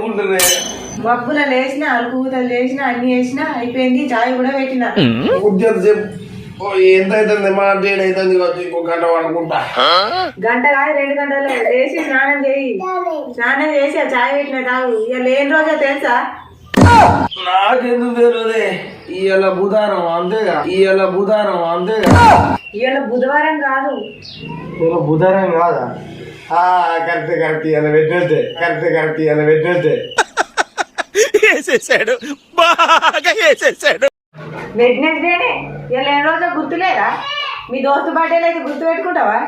కొద్దిసేపు పండుకుంటున్నా మబ్బుల లేచిన అలుకూతలు చేసిన అన్ని చేసిన అయిపోయింది చాయ్ కూడా పెట్టిన. ఎంత అవుతుంది? మా డేట్ అవుతుంది కావచ్చు ఇంకో గంట పండుకుంటా. గంట కాదు రెండు గంటలు లేచి స్నానం చేయి. స్నానం చేసి ఆ చాయ్ పెట్టిన తాగు. ఇక లేని రోజే తెలుసా? నాకెందుకు తెలియదే? ఇవాళ బుధారం అంతేగా. ఇవాళ బుధారం అంతేగా. ఇవాళ బుధవారం కాదు. ఇవాళ బుధారం కాదా? కరెక్ట్ కరెక్ట్ ఇలా పెట్టినట్టే కరెక్ట్ కరెక్ట్ ఇలా పెట్టినట్టే వేసేసాడు. బాగా వేసేసాడు. వెడ్నెస్డేనే ఇవాళ లేని రోజు గుర్తులేదా? మీ దోస్తు బర్త్డేలు అయితే గుర్తు పెట్టుకుంటావా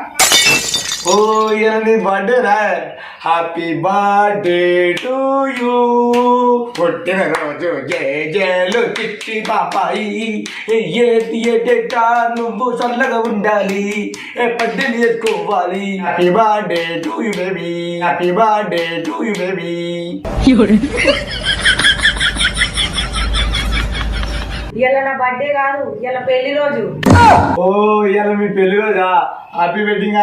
ఓ ఇవాళ నీ బర్త్డే రా హ్యాపీ బర్త్డే టు యూ పుట్టిన రోజు జేజేలు చిట్టి బాబాయి ఏటి ఏటేట నువ్వు చల్లగా ఉండాలి ఏ పడ్డని చేసుకోవాలి happy birthday to you baby happy birthday to you baby ఇవాళ నా బర్త్డే కాదు ఇవాళ పెళ్ళి రోజు. ఓ ఇవాళ మీ పెళ్ళి రోజా? హ్యాపీ వెడ్డింగ్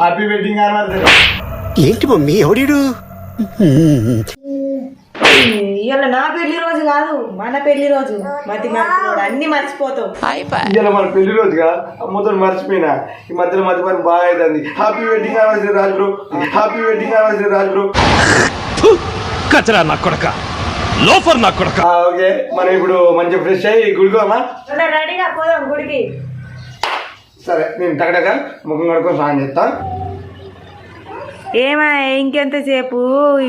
హ్యాపీ వెడ్డింగ్ ఏంటి మమ్మీ ఎవడీడు? ఇవాళ నా పెళ్ళి రోజు కాదు మన పెళ్ళి రోజు. మతి మర్చిపోడు అన్ని మర్చిపోతావు ఇవాళ మన పెళ్ళి రోజుగా అమ్మతో మర్చిపోయినా. ఈ మధ్యలో మధ్యపని బాగా అవుతుంది happy wedding anniversary Raj bro happy wedding anniversary Raj bro కచరా నా కొడక. లోఫర్ నా కొడక. ఓకే. మనం ఇప్పుడు మంచిగా ఫ్రెష్ అయ్యి గుడికోమా రెడీగా పోదాం గుడికి. సరే నేను టకటక ముఖం కడుకొని స్నానం చేస్తా. ఏమా ఇంకెంతసేపు?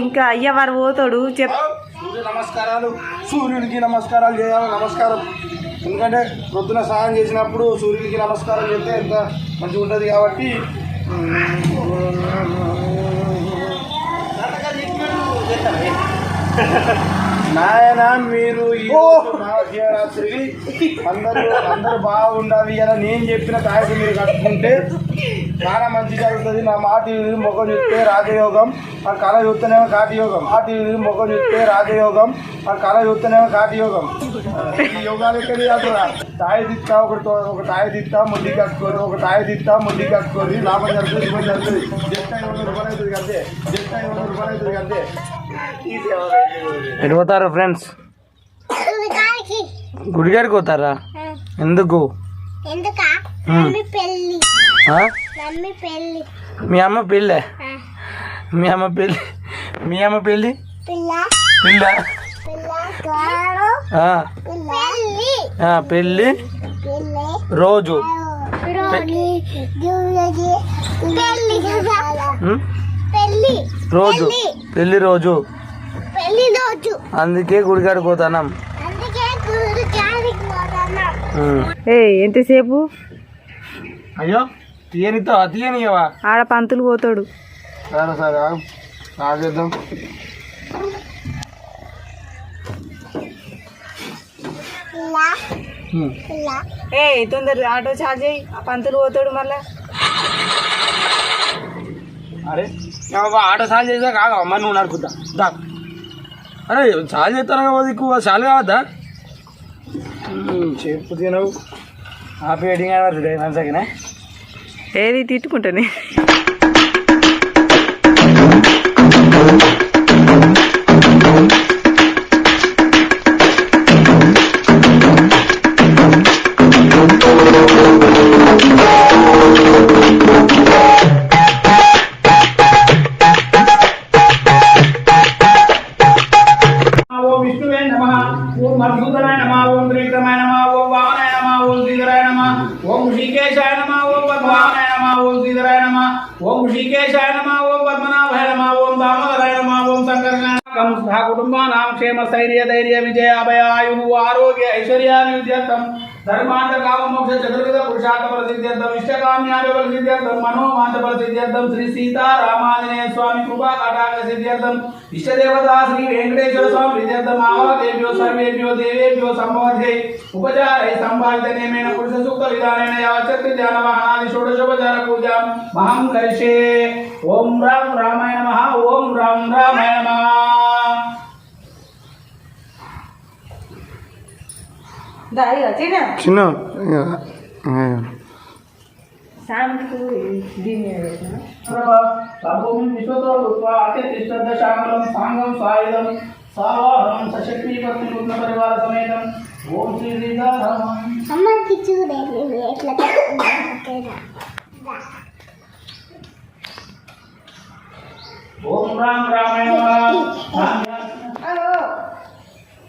ఇంకా అయ్యవారు పోతాడు చెప్. సూర్య నమస్కారాలు. సూర్యునికి నమస్కారాలు చేయాలి నమస్కారం. ఎందుకంటే ప్రొద్దున స్నానం చేసినప్పుడు సూర్యునికి నమస్కారం చేస్తే ఎంత మంచిగా ఉంటుంది కాబట్టి. నాయన మీరు మహాశివరాత్రికి అందరూ అందరూ బాగుండాలి ఇలా నేను చెప్పిన తాయకు మీరు కట్టుకుంటే చాలా మంచి జరుగుతుంది. నా మాట మొక్క చూస్తే రాజయోగం ఆ కళ చూస్తేనేమో కాటియోగం మాట మొక్క చూస్తే రాజయోగం ఆ కళ చూస్తేనేమో కాటియోగం యోగాలు ఎక్కడి కాకుండా తాయి తిత్తా ఒకటి ఒక తాయి తిత్తా ముడ్డి కట్టుకొని ఒక తాయి తిత్తా ముడ్డి కట్టుకొని లాభం జరుగుతుంది శుభం జరుగుతుంది. జస్ట్ ఐదు రూపాయలు అవుతుంది అంతే జస్ట్ ఐదు రూపాయలు అవుతుంది అంతే ఎటు పోతారు? ఫ్రెండ్స్ గుడిగాడికి పోతారా ఎందుకు మీ అమ్మ పెళ్ళే? మీ అమ్మ పెళ్ళి? మీ అమ్మ పెళ్ళి? పిల్ల. పెళ్ళి. రోజు. రోజు. పెళ్ళి రోజు? పెళ్ళి రోజు. అందుకే గుడిగాడికి పోతానం అందుకే. ఏ ఎంతసేపు? అయ్యో తీయనిస్తావా తీయనియవా? ఆడ పంతులు పోతాడు. సరే సరే ఆగేద్దాం ఏ తొందర ఆటో ఛార్జ్ అయ్యి ఆ పంతులు పోతాడు మళ్ళా. అరే ఆటో సాల్ చేసా కాదు అమ్మ నువ్వు నడుపుతా. దా. అరే సాల్ చేస్తాను కదా ఎక్కువ సాల్ కావద్దా? చెప్పు తినవు. హ్యాపీ వెడ్డింగ్ యానివర్సరీ మంచిగానే ఏది తిట్టుకుంటానే? ఓం ఋషికేశాయ నమ ఓం పద్మనాభాయ నమ ఓం శ్రీధరాయ నమ ఓం ఋషికేశాయ నమ ఓం పద్మనాభాయ నమ ఓం దామోదరాయ నమ ఓం శంకరాయ సహ కుటుంబానాం క్షేమ స్థైర్య ధైర్య విజయ అభయ ఆయు ఆరోగ్య ఐశ్వర్యాన్ని విద్యార్థం చతుర్విధ పురుషార్థ సిద్ధ్యర్థం ఇష్టకామ్యాయ సిద్ధ్యర్థం మనోమాంత సిద్ధ్యర్థం శ్రీ సీతా స్వామి కృపా కటాక సిద్ధ్యర్థం ఇష్టదేవత శ్రీ వెంకటేశ్వర స్వామి సిద్ధ్యర్థం ఆవదేభ్యో సర్వేభ్యో దేవేభ్యో ఉపచారై పురుష సూక్త యావచక్రి ధ్యాన వాహనాది షోడశోపచార మహం కరిషే ఓం రామాయ ఓం రామాయ దా ఇక తినే చిన్న సామెతకు దీన్ని పెట్టినా సభూమి విశ్వతో రుత్వా అత్యతిష్టద్ద శామలం సాంగం సాయుధం సావాహనం సశక్తి పూర్ణ పరివార సమేతం ఓం శ్రీ అమ్మకి చూడే నేను ఎట్లా ఓం రామ్ రామాయ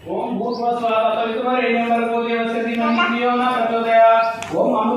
ఓం భూర్భస్వాత వితుమరేణ్యం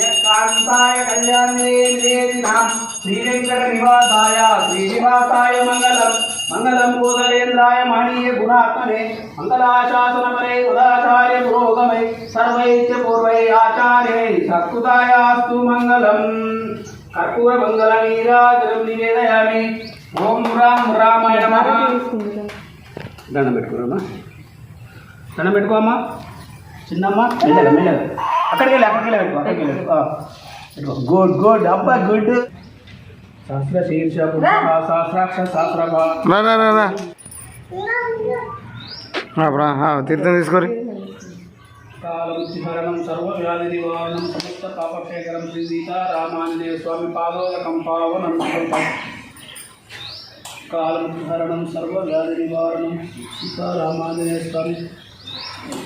ఏకాంతాయ కళ్యాణే నివేదినాం శ్రీ వెంకట నివాసాయ శ్రీనివాసాయ మంగళం మంగళం భూతలేంద్రాయ మహనీయ గుణాత్మనే. మంగళాశాసన పరే ఉదాచార్య పురోగమై సర్వైత్య పూర్వై ఆచార్యై సత్కృతాయాస్తు మంగళం. కర్పూర మంగళ నీరాజనం నివేదయామి. ఓం రామ్ రామాయ నమః. దండం పెట్టుకోరమ్మా దండం పెట్టుకోమ్మా చిన్నమ్మ మెల్లగా మెల్లగా అక్కడికి వెళ్ళి అక్కడికి వెళ్ళి అక్కడికి వెళ్ళి గుడ్ గుడ్ అబ్బా గుడ్. శాస్త్ర శీర్ష శాస్త్రాక్ష శాస్త్రభ రా రా రా రా. రా, రా, ఆ, తీర్థం తీసుకోరి కాలముద్ధిహరణం సర్వవ్యాధి నివారణం సమస్త పాపక్షేకరం శ్రీ సీతారామాంజనేయ స్వామి పాదోదకం పావనం కాలముద్ధిహరణం సర్వవ్యాధి నివారణం సీతారామాంజనేయ స్వామి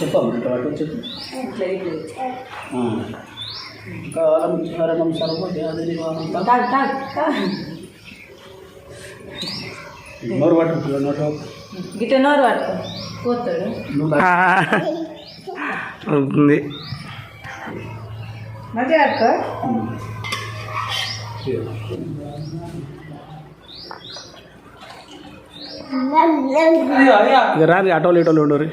చెప్పమ్మ ఇటు చెప్పు. ఆ. కాలముద్ధిహరణం సర్వవ్యాధి నోరు పట్టు నోటు గిట్ట నోరు పట్టుకో. పోతాడు. నువ్వు ఉంటుంది మంచిగా పట్టుకో. రాదు ఆటోలు ఇటోలు ఉండరు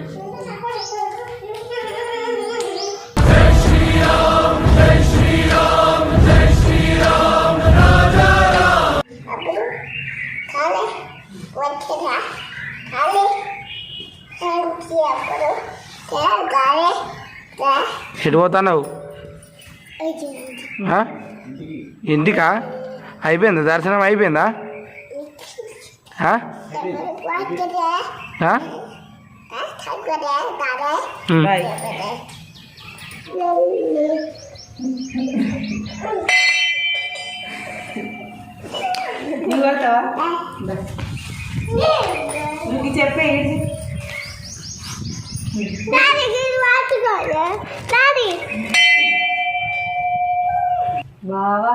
కాలికి అప్పుడు కాలే ఎటు పోతున్నావు? ఇంటికా? అయిపోయిందా? దర్శనం అయిపోయిందా? నువ్వు పడతావా? నువ్వు చెప్పే ఏంటి? బావా.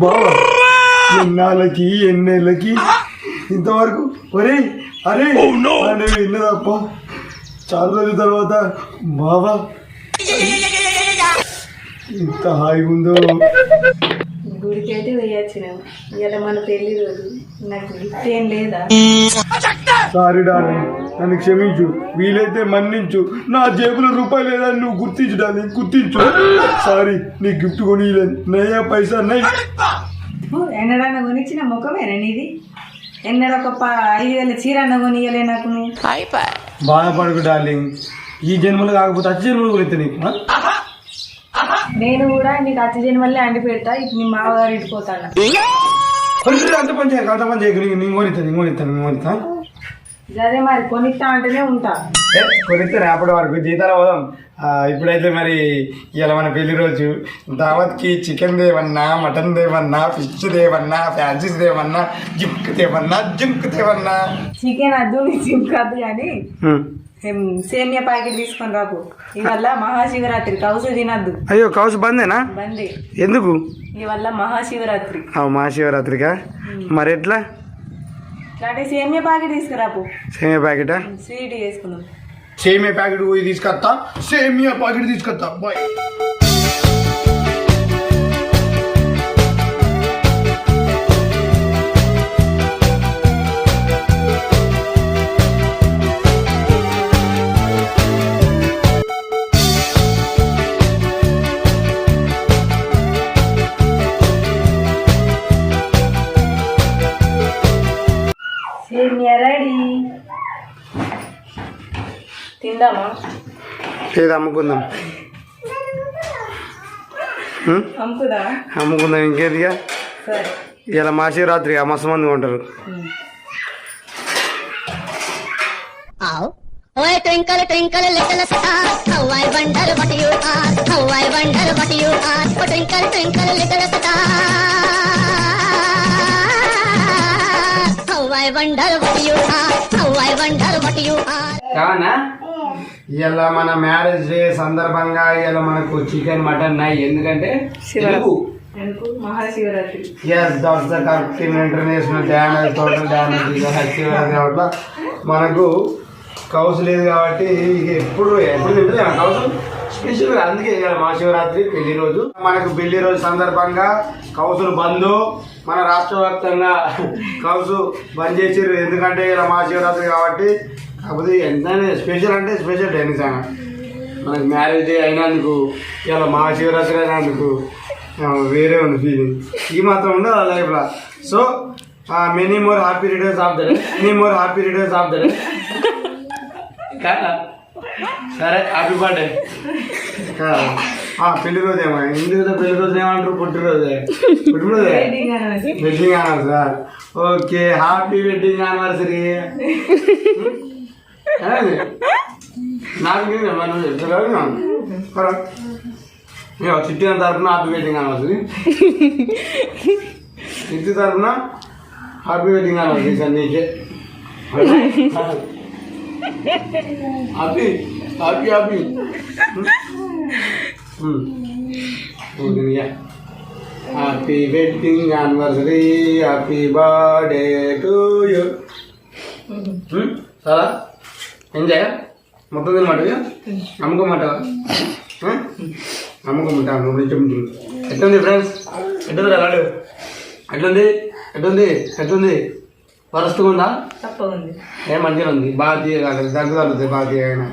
బావా ఎన్నాళ్ళకి ఎన్నేళ్ళకి? ఇంతవరకు? ఒరే అరే. అని విన్నదప్ప. చాలా రోజుల తర్వాత బావా. ఇంత హాయిగా ఉందో. గుడికి అయితే వేయచ్చినాం ఇలా మన పెళ్ళి రోజు. నాకు గిఫ్ట్ ఏం లేదా? సారీ డార్లింగ్ నన్ను క్షమించు. వీలైతే మన్నించు. నా జేబులో రూపాయి లేదని నువ్వు గుర్తించు డార్లింగ్ గుర్తించు. సారీ నీ గిఫ్ట్ కొనియలేదు నయ్యా పైసా నై ఎన్నడన్నా కొనిచ్చిన ముఖమేనా నీది? ఎన్నడ ఒక ప- ఐదు వేల చీర అన్న కొనియలే నాకు బాధపడకు డార్లింగ్ ఈ జన్మలు కాకపోతే అచ్చ జన్మలు గురించి నీకు? నేను కూడా నీకు అతి జన్మల్లే అండి పెడతా ఇప్పుడు నీ మామగారు ఇటుపోతాను అంత పని చేయకు అంత పని చేయకు నేను కొనిస్తాను నేను కొనిస్తాను నేను కొనిస్తాను అదే మరి కొనిస్తా అంటేనే ఉంటా. కొనిస్తాను అప్పటి వరకు జీతాలు పోదాం. ఆ, ఇప్పుడైతే మరి ఇవాళ మన పెళ్ళి రోజు. దావత్కి చికెన్ దేవన్నా మటన్ దేవన్నా ఫిష్ దేవన్నా ఫ్యాన్సీస్ దేవన్నా జింక్ దేవన్నా జింక్ దేవన్నా. చికెన్ అద్దు నీ జింక్ అద్దు కానీ సేమ్- సేమియా ప్యాకెట్ తీసుకొని రాకు. ఇవల్ల మహాశివరాత్రి. కౌసు తినద్దు. అయ్యో కౌసు బందేనా? బంది. ఎందుకు? ఇవల్ల మహాశివరాత్రి. మహాశివరాత్రిగా మరి ఎట్లా? ఇట్లాంటి సేమియా ప్యాకెట్ తీసుకురాపు సేమియా ప్యాకెటా? స్వీట్ చేసుకుందాం. సేమియా ప్యాకెట్ పోయి తీసుకొస్తా. సేమియా ప్యాకెట్ తీసుకొస్తా. బాయ్. లేదు అమ్ముకుందాం. అమ్ముకుందాం? ఇంకేది ఇలా మాసీ రాత్రి అమస మంది ఉంటారు కావనా ఇలా మన మ్యారేజ్ డే సందర్భంగా ఇలా మనకు చికెన్ మటన్ నాయి ఎందుకంటే Mahashivratri. Yes that's the correct international damage total damage Shivratri కాబట్టి మనకు కౌసు లేదు కాబట్టి ఇక ఎప్పుడు ఎప్పుడు తింటుంది కౌసు స్పెషల్ అందుకే ఇవాళ మహాశివరాత్రి పెళ్ళి రోజు. మనకు పెళ్ళి రోజు సందర్భంగా కౌసులు బంద్. మన రాష్ట్ర వ్యాప్తంగా కౌసు బంద్ చేసారు ఎందుకంటే ఇలా మహాశివరాత్రి కాబట్టి కాకపోతే ఎంతైనా స్పెషల్ అంటే స్పెషల్ డే నిజంగా మనకి మ్యారేజ్ అయినందుకు ఇలా మహాశివరాత్రి అయినందుకు వేరే ఉంది ఫీలింగ్ ఈ మాత్రం ఉండదు ఆ లైఫ్లో so many more happy returns of the day many more happy returns of the day సరే హ్యాపీ బర్త్డే పెళ్ళి రోజు ఏమో ఎందుకు పెళ్ళి రోజు ఏమంటారు? పుట్టినరోజే పుట్టినరోజే wedding anniversary sir okay happy wedding anniversary నాకు మనం చెప్తాను చిట్టి తరఫున హ్యాపీ వెడ్డింగ్ యానివర్సరీ చిట్టి తరఫున హ్యాపీ వెయిటింగ్ సార్ నీకే. Happy happy happy happy wedding anniversary happy birthday to you సరే ఎంజాయ్ మొత్తం తినమాట నమ్ముకోమాట నమ్ముకోమంటా ఎట్లుంది ఫ్రెండ్స్ ఎట్లుంది అలాడు ఎట్లుంది? ఎట్లుంది? ఎట్లుంది? వరస్ట్గా ఉందా? ఏం మంచిగా ఉంది. బాగా తీయగలదు దగ్గు తగ్గుతుంది బాగా తీయగా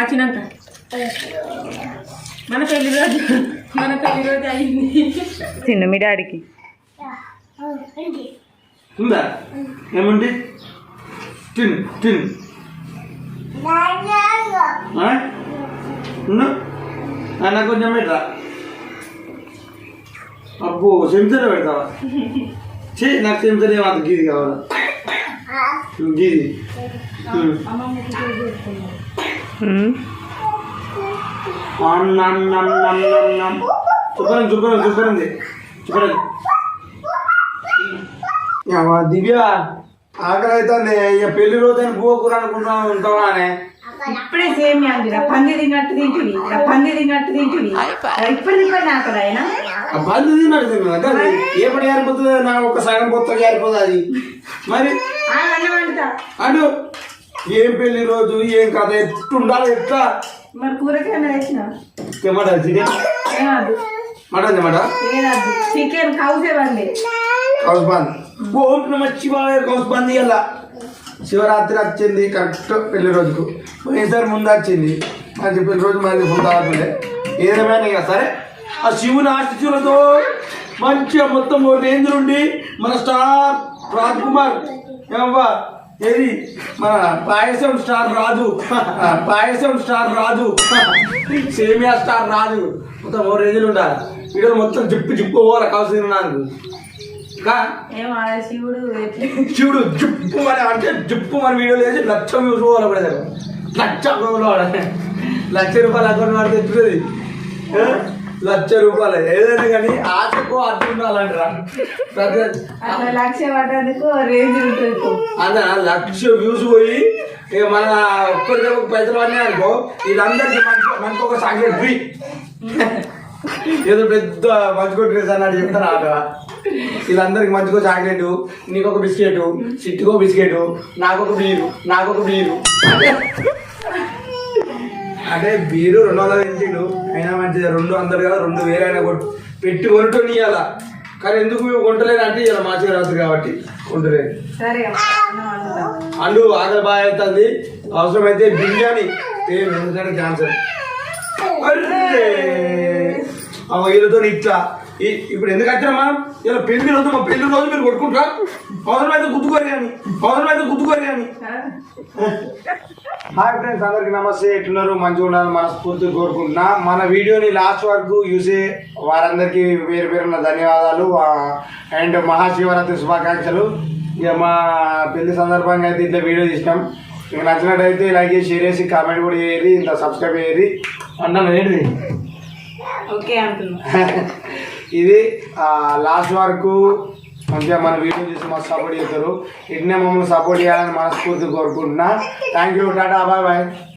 ఆచినంత మన పెళ్ళి రోజు మన పెళ్ళి రోజు అయింది. తిన్న మీ డాడీకి. ఉందా? ఏముంది? తిన్ తిన్. ఆ? కొంచెం పెట్టరా? అబ్బో చెంచలే పెడతావా? చే నాకు చెంచలే అంత గీది కావాలా? గీది. ఉమ్. ఆమ్ నమ్ నమ్ నమ్ నమ్ నమ్. శుభ్రం శుభ్రం శుభ్రం శుభ్రం దివ్య. ఆకలి అవుతుంది ఇక పెళ్ళి రోజు అని పువ్వు కూర అనుకుంటా ఉంటావా అని ఇప్పుడే సేమ్ అందిరా పంది తిన్నట్టు ఇలా పంది తిన్నట్టు తింటివి ఇప్పుడు ఇప్పుడు నాకు ఆయన ఆ బంధు తిన్నాడు తిన్నా ఏ పడి ఆరిపోతుంది నా ఒక సగం కొత్తగా ఆరిపోతుంది అది. మరి? అడు ఏం పెళ్ళి రోజు ఏం కథ ఎట్టు ఉండాలి ఎట్లా? మరి తెమ్మట చికెన్? మటన్ ఏదద్దు చికెన్ కౌసే వండి. కౌస్ బంద్. ఓం నమ శివాయ కోసం మంది ఇయ్యాల శివరాత్రి వచ్చింది కరెక్ట్ పెళ్ళి రోజుకు. పోయినసారి ముందు వచ్చింది. మంచి పెళ్ళి రోజు మంది ముందు తాగుతుండే ఏదేమైనా ఇక సరే. ఆ శివుని ఆశిస్సులతో మంచిగా మొత్తం ఓ రేంజ్ నుండి మన స్టార్ రాజ్ కుమార్ ఏమవ్వా? ఏది? మన పాయసం స్టార్ రాజు. పాయసం స్టార్ రాజు. సేమియా స్టార్ రాజు. మొత్తం ఓ రేంజ్లు ఉండాలి. వీడియో మొత్తం జిప్పు జిప్పు పోవాలి కావాల్సిన నాకు. శివుడు? చూడు జుప్పు అని అంటే జుప్పు మన వీడియోలు వేసి లక్ష వ్యూస్ పోవాలి దగ్గర లక్ష లక్ష రూపాయలు అకౌంట్ వాడితే ఎత్తుతుంది? లక్ష రూపాయలు. ఏదైనా కానీ ఆశకు అర్థం ఉండాలంటారా లక్ష పడ్డందుకు రేంజ్ ఉంటుంది. అన్న లక్ష వ్యూస్ పోయి ఇక మన ఒక్కరికి ఒక పైసలు పడినాయి అనుకో వీళ్ళందరికీ మనకి ఒక చాక్లెట్ ఫ్రీ ఏదో పెద్ద మంచుకో డ్రెస్ అన్నాడు చెప్తారు ఆట? వీళ్ళందరికి మంచిగా చాక్లెట్ నీకు ఒక బిస్కెట్ సిట్టుకో బిస్కెట్ నాకు ఒక బీరు నాకు ఒక బీరు. అంటే బీరు రెండు వందలు ఇచ్చిండు అయినా మంచిది రెండు వందలు కదా రెండు వేలు అయినా కొట్టు. పెట్టి కొనుక్కొని ఇవ్వాల కానీ ఎందుకు మేము కొంటలేదు అంటే ఇలా మాచిగా రాదు కాబట్టి కొంటలేదు అండు ఆకలి బాగా అవుతుంది. అవసరమైతే బిర్యానీ. ఎందుకంటే క్యాన్సర్ అరే! వీళ్ళతో ఇట్లా ఈ- ఇప్పుడు ఎందుకు వచ్చినామా? ఇలా పెళ్ళి రోజు మా పెళ్ళి రోజు మీరు కొట్టుకుంటారా? అవసరమైతే గుద్దుకోరు కానీ అవసరమైతే గుద్దుకోరు కానీ. హాయ్ ఫ్రెండ్స్ అందరికి నమస్తే. ఎట్లున్నారు? మంచిగా ఉండాలని మనస్ఫూర్తి కోరుకుంటున్నా. మన వీడియోని లాస్ట్ వరకు చూసే వారందరికీ పేరు పేరున్న ధన్యవాదాలు. అండ్ మహాశివరాత్రి శుభాకాంక్షలు. ఇక మా పెళ్ళి సందర్భంగా అయితే ఇట్లా వీడియో తీసినాం. మీకు నచ్చినట్టయితే లైక్ చేసి షేర్ చేసి కామెంట్ కూడా చేయరు ఇంత సబ్స్క్రైబ్ చేయరు అన్నాను ఏంటి ఓకే అంటున్నా. ఇది లాస్ట్ వరకు మంచిగా మన వీడియో చూసి మాకు సపోర్ట్ చేస్తారు. ఇట్నే మమ్మల్ని సపోర్ట్ చేయాలని మనస్ఫూర్తి కోరుకుంటున్నా. Thank you tata bye bye